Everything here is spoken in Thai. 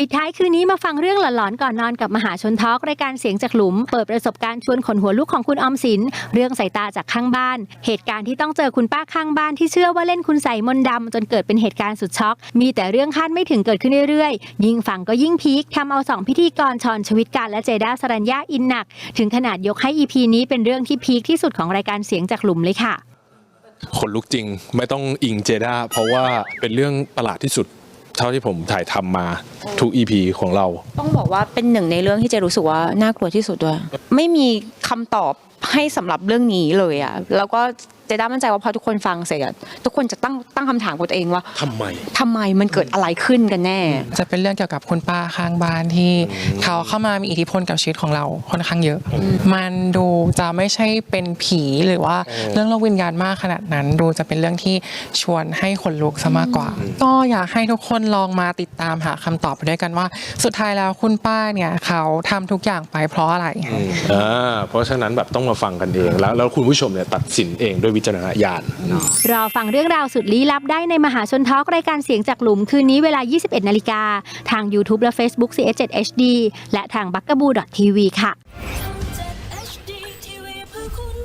ปิดท้ายคืนนี้มาฟังเรื่องหลอนๆก่อนนอนกับมหาชนทอล์กรายการเสียงจากหลุม เปิดประสบการณ์ชวนขนหัวลุกของคุณออมสิน เรื่องสายตาจากข้างบ้าน เหตุการณ์ที่ต้องเจอคุณป้าข้างบ้านที่เชื่อว่าเล่นคุณใส่มนต์ดำจนเกิดเป็นเหตุการณ์สุดช็อก มีแต่เรื่องคาดไม่ถึงเกิดขึ้นเรื่อยๆ ยิ่งฟังก็ยิ่งพีคทำเอาสองพิธีกรชอนชวิตการและเจด้าสรัญญาอินหนัก ถึงขนาดยกให้ EP นี้เป็นเรื่องที่พีคที่สุดของรายการเสียงจากหลุมเลยค่ะขนลุกจริงไม่ต้องอิงเจด้าเพราะว่าเป็นเรื่องประหลาดที่สุด เท่าที่ผมถ่ายทำมาทุก EP ของเรา ต้องบอกว่าเป็นหนึ่งในเรื่องที่เจรู้สึกว่าน่ากลัวที่สุดด้วย ไม่มี คำตอบให้สำหรับเรื่องนี้เลยอะแล้วก็เจด้ามั่นใจว่าพอทุกคนฟังเสร็จอะทุกคนจะตั้งตั้งคำถามกับตัวเองว่าทำไมทำไมมันเกิดอะไรขึ้นกันแน่ จะเป็นเรื่องเกี่ยวกับคุณป้าข้างบ้านที่เขาเข้ามามีอิทธิพลกับชีวิตของเราค่อนข้างเยอะ มันดูจะไม่ใช่เป็นผีหรือว่าเรื่องโลกวิญญาณมากขนาดนั้น ดูจะเป็นเรื่องที่ชวนให้คนลุกซะมากกว่า ก็อยากให้ทุกคนลองมาติดตามหาคำตอบไปด้วยกันว่า สุดท้ายแล้วคุณป้าเนี่ยเขาทำทุกอย่างไปเพราะอะไรอ่าเพราะฉะนั้นแบบต้องมาฟังกันเอง แล้วแล้วคุณผู้ชมเนี่ยตัดสินเองด้วยวิจารณญาณรอฟังเรื่องราวสุดลี้ลับได้ในมหาชนทอล์กรายการเสียงจากหลุมคืนนี้เวลา 21 นาฬิกา ทาง YouTube และ Facebook CS7 HD และทาง b u g a b o o t v ค่ะ HD TV เพื่อคุณ